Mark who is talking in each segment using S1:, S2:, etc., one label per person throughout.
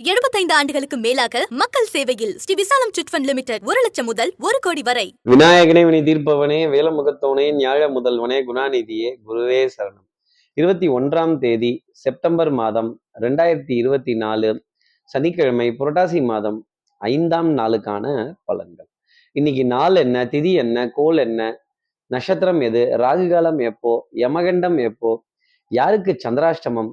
S1: 75 ஆண்டுகளுக்கு மேலாக மக்கள் சேவையில் ஸ்ரீ விசாலம் சிட்ஃபண்ட் லிமிடெட் ஒரு லட்சம் முதல் ஒரு கோடி வரை.
S2: விநாயகனே வினை தீர்ப்பவனே வேலமுகத்தவனே ஞாழ முதல்வனே குணாநிதியே குருவே சரணம். இருபத்தி ஒன்றாம் தேதி செப்டம்பர் மாதம் ரெண்டாயிரத்தி இருபத்தி நாலு சனிக்கிழமை புரட்டாசி மாதம் ஐந்தாம் நாளுக்கான பலன்கள். இன்னைக்கு நாள் என்ன திதி என்ன கோல் என்ன நட்சத்திரம் எது ராகுகாலம் எப்போ யமகண்டம் எப்போ யாருக்கு சந்திராஷ்டமம்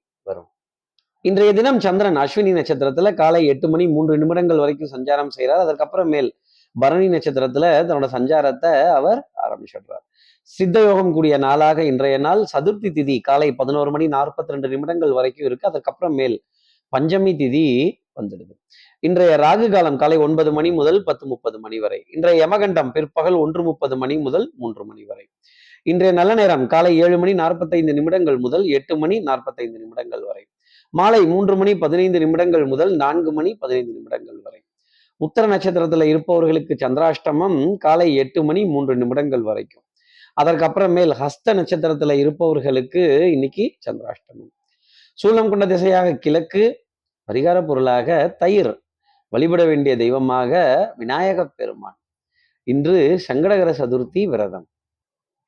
S2: இன்றைய தினம் சந்திரன் அஸ்வினி நட்சத்திரத்துல காலை எட்டு மணி மூன்று நிமிடங்கள் வரைக்கும் சஞ்சாரம் செய்கிறார் அதற்கப்புறமேல் பரணி நட்சத்திரத்துல தன்னோட சஞ்சாரத்தை அவர் ஆரம்பிச்சிடுறார். சித்த யோகம் கூடிய நாளாக இன்றைய நாள் சதுர்த்தி திதி காலை பதினோரு மணி நாற்பத்தி ரெண்டு நிமிடங்கள் வரைக்கும் இருக்கு. அதற்கப்புறம் மேல் பஞ்சமி திதி வந்துடுது. இன்றைய ராகு காலம் காலை ஒன்பது மணி முதல் பத்து முப்பது மணி வரை. இன்றைய யமகண்டம் பிற்பகல் ஒன்று முப்பது மணி முதல் மூன்று மணி வரை. இன்றைய நல்ல நேரம் காலை ஏழு மணி நாற்பத்தைந்து நிமிடங்கள் முதல் எட்டு மணி நாற்பத்தைந்து நிமிடங்கள் வரை. மாலை மூன்று மணி பதினைந்து நிமிடங்கள் முதல் நான்கு மணி பதினைந்து நிமிடங்கள் வரை. உத்தர நட்சத்திரத்துல இருப்பவர்களுக்கு சந்திராஷ்டமம் காலை எட்டு மணி மூன்று நிமிடங்கள் வரைக்கும். அதற்கப்புறமேல் ஹஸ்த நட்சத்திரத்துல இருப்பவர்களுக்கு இன்னைக்கு சந்திராஷ்டமம். சூலம் கொண்ட திசையாக கிழக்கு பரிகார பொருளாக தயிர். வழிபட வேண்டிய தெய்வமாக விநாயகப் பெருமான். இன்று சங்கடகர சதுர்த்தி விரதம்.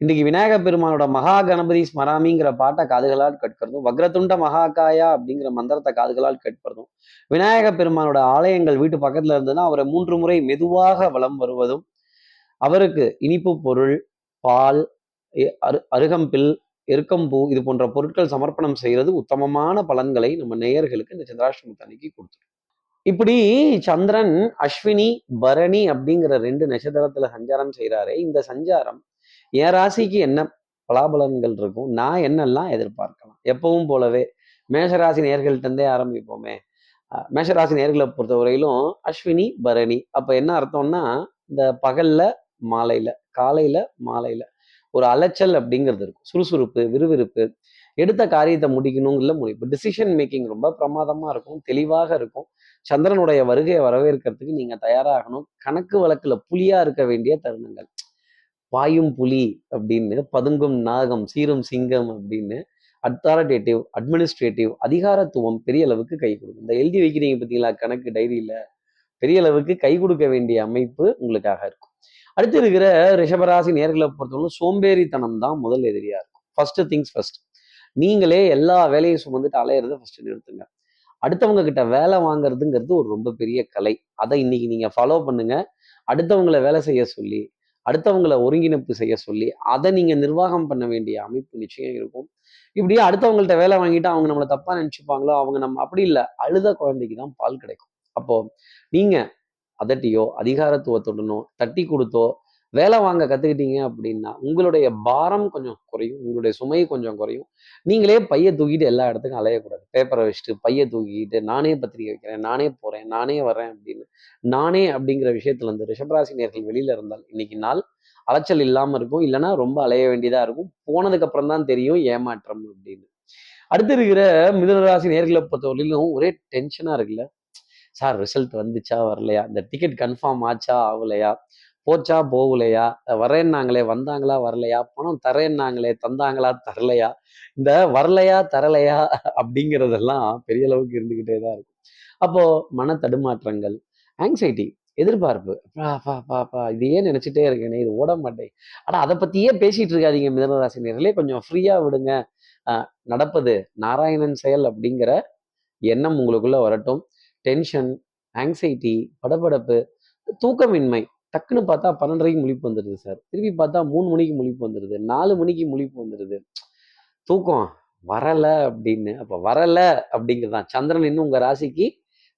S2: இன்னைக்கு விநாயக பெருமானோட மகா கணபதி ஸ்மராமிங்கிற பாட்டை காதுகளால் கேட்கிறதும் வக்ரதுண்ட மகாகாயா அப்படிங்கிற மந்திரத்தை காதுகளால் கேட்பதும் விநாயக பெருமானோட ஆலயங்கள் வீட்டு பக்கத்துல இருந்ததுன்னா அவரை மூன்று முறை மெதுவாக வலம் வருவதும் அவருக்கு இனிப்பு பொருள் பால் அரு அருகம்பில் எருக்கம்பூ இது போன்ற பொருட்கள் சமர்ப்பணம் செய்கிறது உத்தமமான பலன்களை நம்ம நேயர்களுக்கு இந்த சந்திராஷ்டமத்தை அன்னைக்கு கொடுத்துரும். இப்படி சந்திரன் அஸ்வினி பரணி அப்படிங்கிற ரெண்டு நட்சத்திரத்துல சஞ்சாரம் செய்கிறாரே இந்த சஞ்சாரம் என் ராசிக்கு என்ன பலாபலன்கள் இருக்கும்? நான் என்னெல்லாம் எதிர்பார்க்கலாம்? எப்பவும் போலவே மேஷராசி நேர்கள்ட்டே ஆரம்பிப்போமே. மேஷராசி நேர்களை பொறுத்தவரையிலும் அஸ்வினி பரணி. அப்போ என்ன அர்த்தம்னா இந்த பகல்ல மாலையில காலையில மாலையில ஒரு அலைச்சல் அப்படிங்கிறது இருக்கும். சுறுசுறுப்பு விறுவிறுப்பு எடுத்த காரியத்தை முடிக்கணுங்கிற முடிப்பு டிசிஷன் மேக்கிங் ரொம்ப பிரமாதமாக இருக்கும் தெளிவாக இருக்கும். சந்திரனுடைய வருகையை வரவேற்கிறதுக்கு நீங்கள் தயாராகணும். கணக்கு வழக்கில் புலியாக இருக்க வேண்டிய தருணங்கள். பாயும் புலி அப்படின்னு பதுங்கும் நாகம் சீரும் சிங்கம் அப்படின்னு அத்தாரிட்டேட்டிவ் அட்மினிஸ்ட்ரேட்டிவ் அதிகாரத்துவம் பெரிய அளவுக்கு கை கொடுக்கும். இந்த எழுதி வைக்கிறீங்க பார்த்தீங்களா கணக்கு டைரியில் பெரிய அளவுக்கு கை கொடுக்க வேண்டிய அமைப்பு உங்களுக்காக இருக்கும். அடுத்து இருக்கிற ரிஷபராசி நேர்களை பொறுத்தவரை சோம்பேறித்தனம் தான் முதல் எதிரியா இருக்கும். ஃபர்ஸ்ட் திங்ஸ் ஃபர்ஸ்ட் நீங்களே எல்லா வேலையும் சுமந்துட்டு அலையிறத ஃபர்ஸ்ட் நிறுத்துங்க. அடுத்தவங்க கிட்ட வேலை வாங்குறதுங்கிறது ஒரு ரொம்ப பெரிய கலை. அதை இன்னைக்கு நீங்க ஃபாலோ பண்ணுங்க. அடுத்தவங்கள வேலை செய்ய சொல்லி அடுத்தவங்கள ஒருங்கிணைப்பு செய்ய சொல்லி அதை நீங்க நிர்வாகம் பண்ண வேண்டிய அமைப்பு நிச்சயம் இருக்கும். இப்படியே அடுத்தவங்கள்ட்ட வேலை வாங்கிட்டு அவங்க நம்மளை தப்பா நினச்சிப்பாங்களோ அவங்க நம்ம அப்படி இல்லை அழுத குழந்தைக்கு தான் பால் கிடைக்கும். அப்போ நீங்க அதட்டியோ அதிகாரத்துவத்துடனோ தட்டி கொடுத்தோ வேலை வாங்க கத்துக்கிட்டீங்க அப்படின்னா உங்களுடைய பாரம் கொஞ்சம் குறையும் உங்களுடைய சுமை கொஞ்சம் குறையும். நீங்களே பைய தூக்கிட்டு எல்லா இடத்துக்கும் அலையக்கூடாது. பேப்பரை வச்சுட்டு பைய தூக்கிட்டு நானே பத்திரிக்கை வைக்கிறேன் நானே போறேன் நானே வர்றேன் அப்படின்னு. நானே அப்படிங்கிற விஷயத்துல இருந்து ரிஷபராசி நேர்கள் வெளியில இருந்தால் இன்னைக்கு நாள் அலைச்சல் இல்லாம இருக்கும். இல்லைன்னா ரொம்ப அலைய வேண்டியதா இருக்கும். போனதுக்கு அப்புறம் தான் தெரியும் ஏமாற்றம் அப்படின்னு. அடுத்து இருக்கிற மிதுனராசி நேர்களை பொறுத்தவரையிலும் ஒரே டென்ஷனா இருக்குல்ல. சார் ரிசல்ட் வந்துச்சா வரலையா? இந்த டிக்கெட் கன்ஃபார்ம் ஆச்சா ஆகலையா? போச்சா போகலையா? வரேன்னாங்களே வந்தாங்களா வரலையா? பணம் தரேன்னாங்களே தந்தாங்களா தரலையா? இந்த வரலையா தரலையா அப்படிங்கிறதெல்லாம் பெரிய அளவுக்கு இருந்துக்கிட்டே தான் இருக்கும். அப்போ மன தடுமாற்றங்கள் ஆங்ஸைட்டி எதிர்பார்ப்பு. பா பா பா இதையே நினைச்சிட்டே இருக்கேனே இது ஓட மாட்டேன். ஆனா அதை பத்தியே பேசிட்டு இருக்காதீங்க மிதனராசினியர்களே கொஞ்சம் ஃப்ரீயா விடுங்க. நடப்பது நாராயணன் செயல் அப்படிங்கிற எண்ணம் உங்களுக்குள்ள வரட்டும். டென்ஷன் ஆங்ஸைட்டி படபடப்பு தூக்கமின்மை டக்குன்னு பார்த்தா பன்னெண்டரைக்கு முழிப்பு வந்துடுது சார். திருப்பி பார்த்தா மூணு மணிக்கு முழிப்பு வந்துடுது. நாலு மணிக்கு முழிப்பு வந்துடுது. தூக்கம் வரலை அப்படின்னு. அப்போ வரலை அப்படிங்கிறது தான் சந்திரன் இன்னும் உங்கள் ராசிக்கு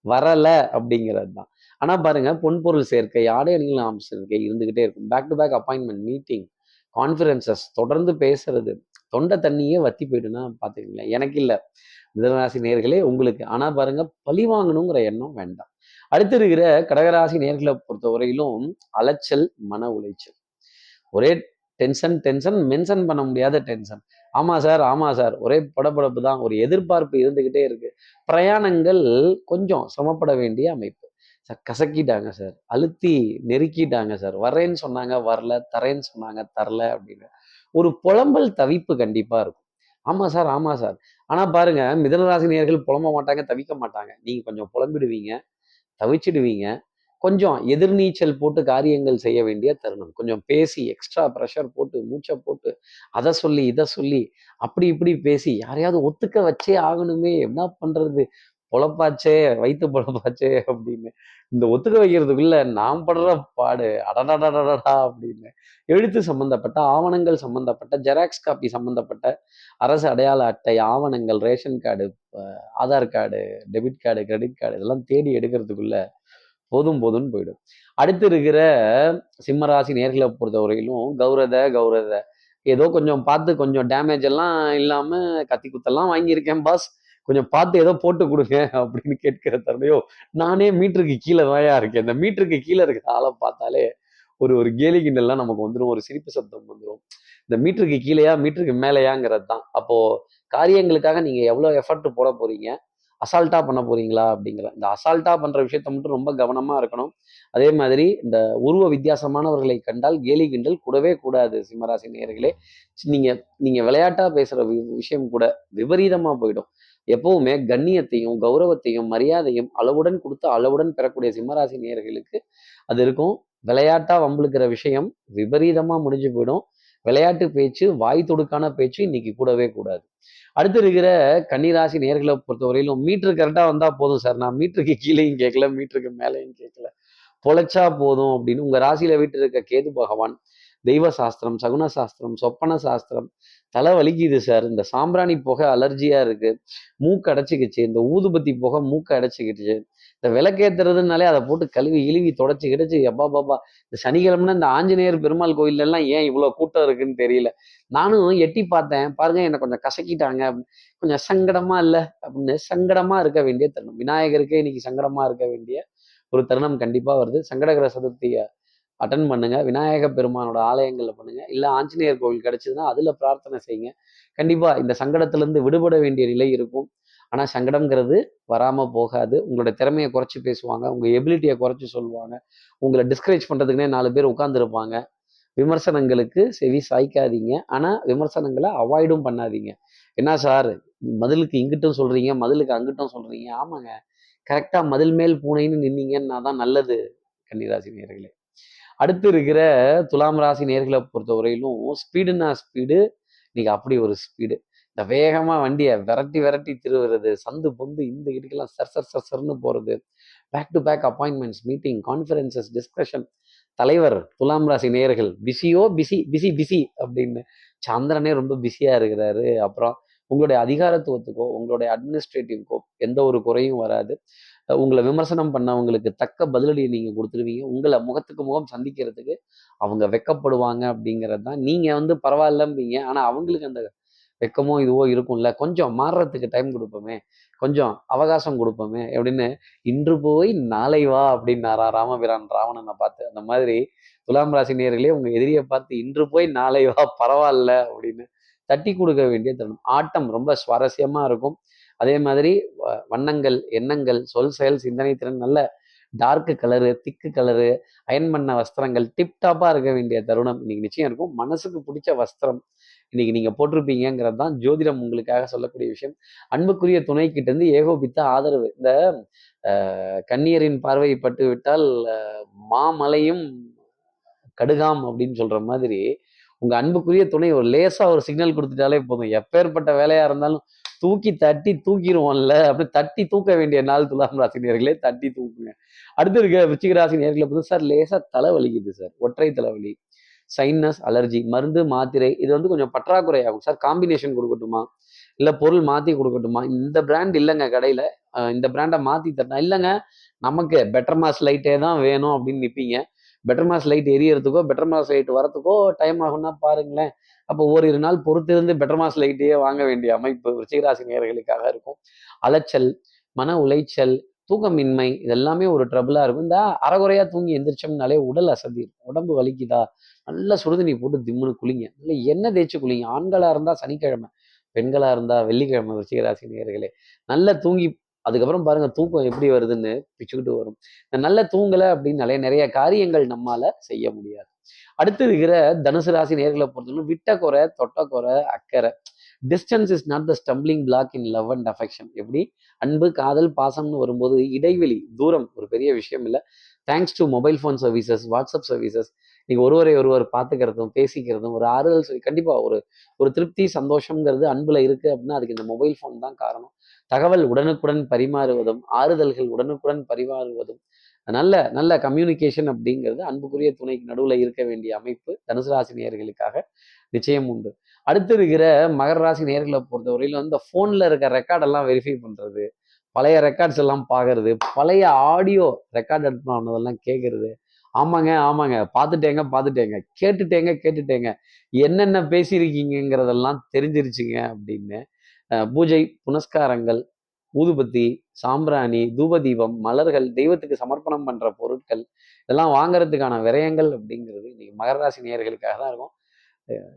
S2: வரலை அப்படிங்கிறது தான் ஆனால் பாருங்க பொன்பொருள் சேர்க்கை ஆடை அணிகளாம் சேர்க்கை இருந்துக்கிட்டே இருக்கும். Back to back appointment meeting conferences தொடர்ந்து பேசுறது. தொண்டை தண்ணியே வத்தி போயிடுனா பாத்துக்கங்களேன். எனக்கு இல்லை. மிதனராசி நேர்களே உங்களுக்கு. ஆனால் பாருங்கள் பழி வாங்கணுங்கிற எண்ணம் வேண்டாம். அடுத்து இருக்கிற கடகராசி நேர்களை பொறுத்தவரையிலும் அலைச்சல் மன உளைச்சல். ஒரே டென்ஷன் டென்ஷன் மென்ஷன் பண்ண முடியாத டென்ஷன் ஆமாம் சார் ஆமாம் சார். ஒரே படபடப்பு தான். ஒரு எதிர்பார்ப்பு இருந்துக்கிட்டே இருக்கு. பிரயாணங்கள் கொஞ்சம் சிரமப்பட வேண்டிய அமைப்பு. சார் கசக்கிட்டாங்க சார். அழுத்தி நெருக்கிட்டாங்க சார். வரேன்னு சொன்னாங்க வரல. தரேன்னு சொன்னாங்க தரல அப்படின்னு. ஒரு புலம்பல் தவிப்பு கண்டிப்பாக இருக்கும். ஆமாம் சார் ஆமாம் சார். ஆனால் பாருங்கள் மிதனராசினியர்கள் புலம்ப மாட்டாங்க தவிக்க மாட்டாங்க. நீங்கள் கொஞ்சம் புலம்பிடுவீங்க. தவிச்சிடுவீங்க. கொஞ்சம் எதிர்நீச்சல் போட்டு காரியங்கள் செய்ய வேண்டிய தருணம். கொஞ்சம் பேசி எக்ஸ்ட்ரா ப்ரெஷர் போட்டு மூச்சை போட்டு அதை சொல்லி இதை சொல்லி அப்படி இப்படி பேசி யாரையாவது ஒத்துக்க வச்சே ஆகணுமே. என்ன பண்றது? பொழப்பாச்சே வைத்து பொழப்பாச்சே அப்படின்னு. இந்த ஒத்துக்க வைக்கிறதுக்குள்ள நாம் படுற பாடு அடடடடடா அப்படின்னு. எழுத்து சம்பந்தப்பட்ட ஆவணங்கள் சம்பந்தப்பட்ட ஜெராக்ஸ் காப்பி சம்பந்தப்பட்ட அரசு அடையாள அட்டை ஆவணங்கள் ration card Aadhaar card debit card credit card இதெல்லாம் தேடி எடுக்கிறதுக்குள்ள போதும் போதும்னு போயிடும். அடுத்து இருக்கிற சிம்மராசி நேர்களை பொறுத்தவரையிலும் கௌரத கௌரத. ஏதோ கொஞ்சம் பார்த்து கொஞ்சம் டேமேஜ் எல்லாம் இல்லாமல் கத்தி குத்தெல்லாம் வாங்கியிருக்கேன் பாஸ் கொஞ்சம் பார்த்து ஏதோ போட்டு கொடுங்க அப்படின்னு கேட்கிற தருணையோ நானே மீட்டருக்கு கீழே தாயா இருக்கேன். இந்த மீட்டருக்கு கீழே இருக்கிற ஆளை பார்த்தாலே ஒரு ஒரு கேலி கிண்டல்லாம் நமக்கு வந்துடும் ஒரு சிரிப்பு சத்தம் வந்துடும் இந்த மீட்டருக்கு கீழேயா மீட்டருக்கு மேலேயாங்கிறது தான். அப்போ காரியங்களுக்காக நீங்க எவ்வளவு எஃபர்ட் போட போறீங்க? அசால்ட்டா பண்ண போறீங்களா? அப்படிங்கிற இந்த அசால்ட்டா பண்ற விஷயத்த மட்டும் ரொம்ப கவனமா இருக்கணும். அதே மாதிரி இந்த உருவ வித்தியாசமானவர்களை கண்டால் கேலி கிண்டல் கூடவே கூடாது சிம்மராசி நேயர்களே. நீங்க நீங்க விளையாட்டா பேசுற வி- விஷயம் கூட விபரீதமா போயிடும். எப்பவுமே கண்ணியத்தையும் கௌரவத்தையும் மரியாதையும் அளவுடன் கொடுத்து அளவுடன் பெறக்கூடிய சிம்மராசி நேர்களுக்கு அது இருக்கும். விளையாட்டா வம்பிழுக்கிற விஷயம் விபரீதமா முடிஞ்சு போயிடும். விளையாட்டு பேச்சு வாய் தொடுக்கான பேச்சு இன்னைக்கு கூடவே கூடாது. அடுத்து இருக்கிற கன்னிராசி நேர்களை பொறுத்தவரையிலும் மீட்ரு கரெக்டா வந்தா போதும் சார் நான் மீட்டருக்கு கீழேயும் கேட்கல மீட்டருக்கு மேலேயும் கேட்கல பொழைச்சா போதும் அப்படின்னு உங்க ராசியில வீட்டு இருக்க கேது பகவான் தெய்வ சாஸ்திரம் சகுன சாஸ்திரம் சொப்பன சாஸ்திரம் தலை வலிக்குது சார் இந்த சாம்பிராணி புகை அலர்ஜியா இருக்கு. மூக்கு அடைச்சிக்கிச்சு. இந்த ஊதுபத்தி புகை மூக்கு அடைச்சிக்கிச்சு. இந்த விளக்கேத்துறதுனாலே அதை போட்டு கழுவி இழுவி தொடச்சி கிடச்சி எப்பா பாப்பா இந்த சனிக்கிழமைனா இந்த ஆஞ்சநேயர் பெருமாள் கோயில்ல எல்லாம் ஏன் இவ்வளவு கூட்டம் இருக்குன்னு தெரியல. நானும் எட்டி பார்த்தேன். பாருங்க என்னை கொஞ்சம் கசக்கிட்டாங்க. அப்படின்னு. கொஞ்சம் சங்கடமா இல்ல அப்படின்னு சங்கடமா இருக்க வேண்டிய தருணம். விநாயகருக்கே இன்னைக்கு சங்கடமா இருக்க வேண்டிய ஒரு தருணம் கண்டிப்பா வருது. சங்கடகர சதுர்த்தியை அட்டன் பண்ணுங்க. விநாயக பெருமானோட ஆலயங்களில் பண்ணுங்க. இல்லை ஆஞ்சநேயர் கோவில் கிடைச்சதுன்னா அதுல பிரார்த்தனை செய்யுங்க. கண்டிப்பா இந்த சங்கடத்துலேருந்து விடுபட வேண்டிய நிலை இருக்கும். ஆனால் சங்கடம்ங்கிறது வராமல் போகாது. உங்களோட திறமையை குறைச்சி பேசுவாங்க. உங்கள் எபிலிட்டியை குறைச்சி சொல்லுவாங்க. உங்களை டிஸ்கரேஜ் பண்ணுறதுக்குனே நாலு பேர் உட்காந்துருப்பாங்க விமர்சனங்களுக்கு செவி சாய்க்காதீங்க. ஆனால் விமர்சனங்களை அவாய்டும் பண்ணாதீங்க. என்ன சார்? மதிலுக்கு இங்கிட்டும் சொல்கிறீங்க மதிலுக்கு அங்கிட்டும் சொல்கிறீங்க ஆமாங்க. கரெக்டாக மதில் மேல் பூனைன்னு நின்னீங்கன்னா தான் நல்லது கன்னிராசி நேர்களே அடுத்து இருக்கிற துலாம் ராசி நேர்களை பொறுத்தவரையிலும் ஸ்பீடுனா ஸ்பீடு இன்னைக்கு அப்படி ஒரு ஸ்பீடு இந்த வேகமாக வண்டியை விரட்டி விரட்டி திருவுறது சந்து பொந்து இந்த இதுக்கெல்லாம் சர் சர் சர் சர்னு போகிறது back to back appointments meeting conferences discussion தலைவர் துலாம் ராசி நேயர்கள் பிஸியோ பிஸி பிஸி பிஸி அப்படின்னு சந்திரனே ரொம்ப பிஸியாக இருக்கிறாரு. அப்புறம் உங்களுடைய அதிகாரத்துவத்துக்கோ உங்களுடைய அட்மினிஸ்ட்ரேட்டிவ்க்கோ எந்த ஒரு குறையும் வராது. உங்களை விமர்சனம் பண்ணவங்களுக்கு தக்க பதிலடியை நீங்கள் கொடுத்துருவீங்க. உங்களை முகத்துக்கு முகம் சந்திக்கிறதுக்கு அவங்க வெக்கப்படுவாங்க அப்படிங்கிறது தான். நீங்கள் வந்து பரவாயில்லம்பீங்க. ஆனால் அவங்களுக்கு அந்த வெக்கமோ இதுவோ இருக்கும்ல. கொஞ்சம் மாறுறதுக்கு டைம் கொடுப்போமே. கொஞ்சம் அவகாசம் கொடுப்போமே அப்படின்னு இன்று போய் நாளை வா அப்படின்னாரா ராமபிரான் ராவணனை பார்த்து. அந்த மாதிரி துலாம் ராசி நேர்களே உங்கள் எதிரியை பார்த்து இன்று போய் நாளை வா பரவாயில்ல அப்படின்னு தட்டி கொடுக்க வேண்டிய தருணம். ஆட்டம் ரொம்ப சுவாரஸ்யமாக இருக்கும். அதே மாதிரி வ- வண்ணங்கள் எண்ணங்கள் சொல் செயல் சிந்தனை திறன் நல்ல dark colour thick colour iron பண்ண வஸ்திரங்கள் டிப்டாப்பாக இருக்க வேண்டிய தருணம். இன்னைக்கு நிச்சயம் இருக்கும். மனசுக்கு பிடிச்ச வஸ்திரம் இன்னைக்கு நீங்க போட்டிருப்பீங்கிறது தான் ஜோதிடம் உங்களுக்காக சொல்லக்கூடிய விஷயம். அன்புக்குரிய துணை கிட்ட இருந்து ஏகோபித்த ஆதரவு. இந்த கண்ணியரின் கன்னியரின் பார்வை பட்டு விட்டால் மாமலையும் கடுகாம் அப்படின்னு சொல்ற மாதிரி உங்க அன்புக்குரிய துணை ஒரு லேசா ஒரு சிக்னல் கொடுத்துட்டாலே போதும். எப்பேற்பட்ட வேலையா இருந்தாலும் தூக்கி தட்டி தூக்கிடுவோம்ல. அப்படி தட்டி தூக்க வேண்டிய நாள் துலாம் ராசி நேர்களே தட்டி தூக்குங்க. அடுத்து இருக்க விச்சிக ராசி நேர்களை பார்த்து சார் லேசாக தலை வலிக்குது சார். ஒற்றை தலைவலி சைனஸ் அலர்ஜி மருந்து மாத்திரை. இது வந்து கொஞ்சம் பற்றாக்குறை ஆகும் சார் காம்பினேஷன் கொடுக்கட்டுமா? இல்லை பொருள் மாற்றி கொடுக்கட்டுமா? இந்த பிராண்ட் இல்லைங்க கடையில். இந்த பிராண்டை மாற்றி தரணும் இல்லைங்க நமக்கு பெட்டர் மாஸ் லைட்டே தான் வேணும் அப்படின்னு நிற்பீங்க பெட்டர் மாஸ் லைட் எரியறதுக்கோ பெட்டர் மாஸ் லைட் வரத்துக்கோ டைம் ஆகும்னா பாருங்களேன். அப்போ ஓரிரு நாள் பொறுத்திருந்து பெட்டர் மாஸ் லைட்டையே வாங்க வேண்டிய அமைப்பு விருச்சிகராசி நேயர்களுக்காக இருக்கும். அலைச்சல் மன உளைச்சல் தூக்கமின்மை இதெல்லாமே ஒரு ட்ரபிளாக இருக்கும். இந்த அறகுறையாக தூங்கி எந்திரிச்சோம்னாலே உடல் அசதி இருக்கும். உடம்பு வலிக்குதா? நல்லா சுடுதண்ணி போட்டு திம்முன்னு குளிங்க. இல்லை எண்ணெய் தேய்ச்சி குளிங்க. ஆண்களாக இருந்தால் சனிக்கிழமை பெண்களாக இருந்தால் வெள்ளிக்கிழமை விருச்சிகராசி நேயர்களே. நல்லா தூங்கி அதுக்கப்புறம் பாருங்க தூக்கம் எப்படி வருதுன்னு பிச்சுக்கிட்டு வரும். நல்ல தூங்கலை அப்படின்னாலே நிறைய காரியங்கள் நம்மால செய்ய முடியாது. அடுத்து இருக்கிற தனுசு ராசி நேர்களை பொறுத்தவரைக்கும் விட்ட குறை அக்கறை. Distance is not the stumbling block in love and affection எப்படி? அன்பு காதல் பாசம்னு வரும்போது இடைவெளி தூரம் ஒரு பெரிய விஷயம் இல்லை. Thanks to mobile phone services WhatsApp services நீங்கள் ஒருவரை ஒருவர் பார்த்துக்கிறதும் பேசிக்கிறதும் ஒரு ஆறுதல் சொல்லி கண்டிப்பாக ஒரு ஒரு திருப்தி சந்தோஷங்கிறது அன்புல இருக்கு அப்படின்னா அதுக்கு இந்த மொபைல் ஃபோன் தான் காரணம். தகவல் உடனுக்குடன் பரிமாறுவதும் ஆறுதல்கள் உடனுக்குடன் பரிமாறுவதும் நல்ல நல்ல கம்யூனிகேஷன் அப்படிங்கிறது அன்புக்குரிய துணைக்கு நடுவில் இருக்க வேண்டிய அமைப்பு தனுசு ராசி நேர்களுக்காக நிச்சயம் உண்டு. அடுத்து இருக்கிற மகர ராசி நேர்களை பொறுத்தவரையில் இந்த ஃபோனில் இருக்க ரெக்கார்டெல்லாம் வெரிஃபை பண்ணுறது பழைய ரெக்கார்ட்ஸ் எல்லாம் பார்க்கறது பழைய ஆடியோ ரெக்கார்ட் எடுப்பானதெல்லாம் கேட்கறது ஆமாங்க ஆமாங்க. பார்த்துட்டேங்க பார்த்துட்டேங்க. கேட்டுட்டேங்க கேட்டுட்டேங்க. என்னென்ன பேசியிருக்கீங்கிறதெல்லாம் தெரிஞ்சிருச்சுங்க அப்படின்னு பூஜை புனஸ்காரங்கள் ஊதுபத்தி சாம்பிராணி தூபதீபம் மலர்கள் தெய்வத்துக்கு சமர்ப்பணம் பண்ற பொருட்கள் இதெல்லாம் வாங்குறதுக்கான விரயங்கள் அப்படிங்கிறது இன்னைக்கு மகர ராசி நேயர்களுக்காக தான் இருக்கும். அஹ்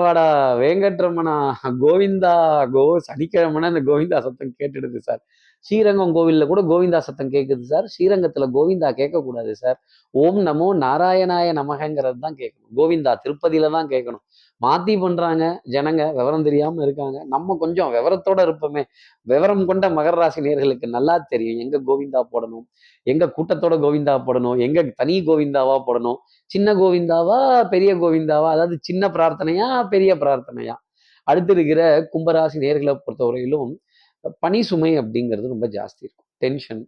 S2: வாடா வேங்கட்ரமணா கோவிந்தா கோ சனிக்கிழமைனா இந்த கோவிந்தா சத்தம் கேட்டுடுது சார். ஸ்ரீரங்கம் கோவிலில் கூட கோவிந்தா சத்தம் கேட்குது சார். ஸ்ரீரங்கத்தில் கோவிந்தா கேட்கக்கூடாது சார். ஓம் நமோ நாராயணாய நமகங்கிறது தான் கேட்கணும் கோவிந்தா திருப்பதியில தான் கேட்கணும் மாத்தி பண்றாங்க ஜனங்க விவரம் தெரியாம இருக்காங்க. நம்ம கொஞ்சம் விவரத்தோட இருப்போமே. விவரம் கொண்ட மகர ராசி நேர்களுக்கு நல்லா தெரியும். எங்க கோவிந்தா போடணும்? எங்க கூட்டத்தோட கோவிந்தா போடணும்? எங்க தனி கோவிந்தாவா போடணும்? சின்ன கோவிந்தாவா பெரிய கோவிந்தாவா? அதாவது சின்ன பிரார்த்தனையா பெரிய பிரார்த்தனையா? அடுத்து இருக்கிற கும்பராசி நேர்களை பொறுத்தவரையிலும் பனி சுமை அப்படிங்கிறது ரொம்ப ஜாஸ்தி இருக்கும். டென்ஷன்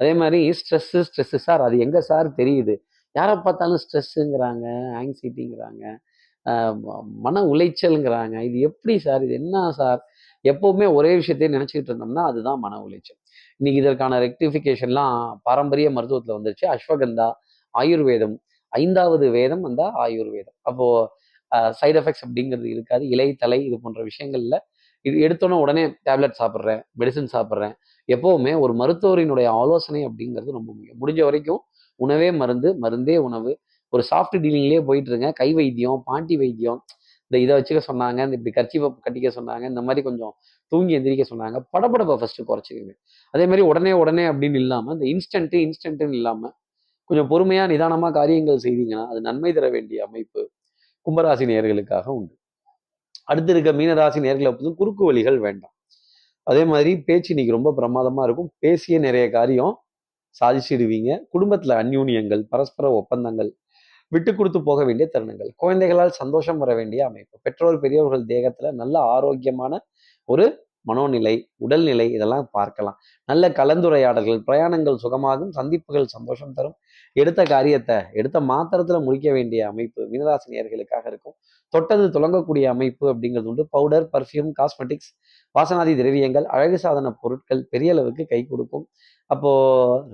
S2: அதே மாதிரி ஸ்ட்ரெஸ்ஸு ஸ்ட்ரெஸ்ஸு சார் அது எங்கே சார் தெரியுது. யாரை பார்த்தாலும் ஸ்ட்ரெஸ்ஸுங்கிறாங்க ஆங்ஸைட்டிங்கிறாங்க மன உளைச்சலுங்கிறாங்க. இது எப்படி சார் இது என்ன சார் எப்போவுமே ஒரே விஷயத்தையே நினச்சிக்கிட்டு இருந்தோம்னா அதுதான் மன உளைச்சல். இன்னைக்கு இதற்கான ரெக்டிஃபிகேஷன்லாம் பாரம்பரிய மருத்துவத்தில் வந்துருச்சு. அஸ்வகந்தா ஆயுர்வேதம். ஐந்தாவது வேதம் அந்த ஆயுர்வேதம். அப்போது சைடு எஃபெக்ட்ஸ் அப்படிங்கிறது இருக்காது. இலை தலை இது போன்ற விஷயங்களில் இது எடுத்தோன்னே உடனே டேப்லெட் சாப்பிட்றேன் மெடிசன் சாப்பிட்றேன். எப்போவுமே ஒரு மருத்துவரினுடைய ஆலோசனை அப்படிங்கிறது ரொம்ப முக்கியம். முடிஞ்ச வரைக்கும் உணவே மருந்து மருந்தே உணவு. ஒரு சாஃப்ட் டீலிங்லேயே போயிட்டு இருங்க கை வைத்தியம் பாண்டி வைத்தியம் இந்த இதை வச்சுக்க சொன்னாங்க இந்த இப்படி கர்ச்சி கட்டிக்க சொன்னாங்க இந்த மாதிரி கொஞ்சம் தூங்கி எந்திரிக்க சொன்னாங்க. படபடப்பை ஃபர்ஸ்ட் குறைச்சிக்கோங்க. அதே மாதிரி உடனே உடனே அப்படின்னு இல்லாமல் இந்த இன்ஸ்டன்ட்டு இன்ஸ்டன்ட்டுன்னு இல்லாமல் கொஞ்சம் பொறுமையாக நிதானமாக காரியங்கள் செய்தீங்கன்னா அது நன்மை தர வேண்டிய அமைப்பு கும்பராசி நேர்களுக்காக உண்டு. அடுத்து இருக்க மீனராசி நேர்களை பொறுத்து குறுக்கு வழிகள் வேண்டாம். அதே மாதிரி பேச்சு இன்னைக்கு ரொம்ப பிரமாதமா இருக்கும். பேசிய நிறைய காரியம் சாதிச்சிடுவீங்க. குடும்பத்தில் அந்யூன்யங்கள் பரஸ்பர ஒப்பந்தங்கள் விட்டு கொடுத்து போக வேண்டிய தருணங்கள் குழந்தைகளால் சந்தோஷம் வர வேண்டிய அமைப்பு பெற்றோர் பெரியவர்கள் தேகத்தில் நல்ல ஆரோக்கியமான ஒரு மனோநிலை உடல்நிலை இதெல்லாம் பார்க்கலாம். நல்ல கலந்துரையாடல்கள் பிரயாணங்கள் சுகமாகும் சந்திப்புகள் சந்தோஷம் தரும். எடுத்த காரியத்தை எடுத்த மாத்திரத்துல முடிக்க வேண்டிய அமைப்பு மீனராசினியர்களுக்காக இருக்கும். தொட்டது துலங்கக்கூடிய அமைப்பு அப்படிங்கிறது உண்டு. பவுடர் பர்ஃப்யூம் காஸ்மெட்டிக்ஸ் வாசனாதி திரவியங்கள் அழகு சாதன பொருட்கள் பெரிய அளவுக்கு கை கொடுக்கும். அப்போ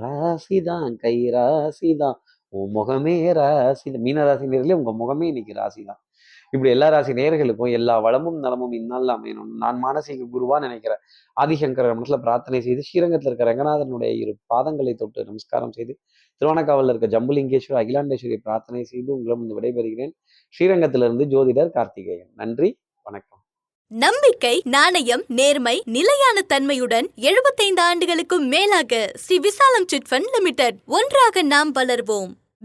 S2: ராசிதான் கை ராசிதான். உன் முகமே ராசி. மீனராசினியர்களே உங்க முகமே இன்னைக்கு ராசி தான் இப்படி எல்லா ராசி நேர்களுக்கும் எல்லா வளமும் நலமும் இந்நாளில் அமையணும். நான் மானசீக குருவா நினைக்கிறேன் ஆதிசங்கர மனசுல பிரார்த்தனை செய்து ஸ்ரீரங்கத்தில் இருக்க ரங்கநாதனுடைய இரு பாதங்களை தொட்டு நமஸ்காரம் செய்து திருவண்ணாக்காவலில் இருக்க ஜம்புலிங்கேஸ்வரர் அகிலாண்டேஸ்வரி பிரார்த்தனை செய்து உங்களிடம் வந்து விடைபெறுகிறேன். ஸ்ரீரங்கத்திலிருந்து ஜோதிடர் கார்த்திகேயன். நன்றி வணக்கம்.
S1: நம்பிக்கை நாணயம் நேர்மை நிலையான தன்மையுடன் 75 ஆண்டுகளுக்கும் மேலாக ஸ்ரீ விசாலம் சிட் ஃபண்ட் லிமிடெட் ஒன்றாக நாம் வளர்வோம்.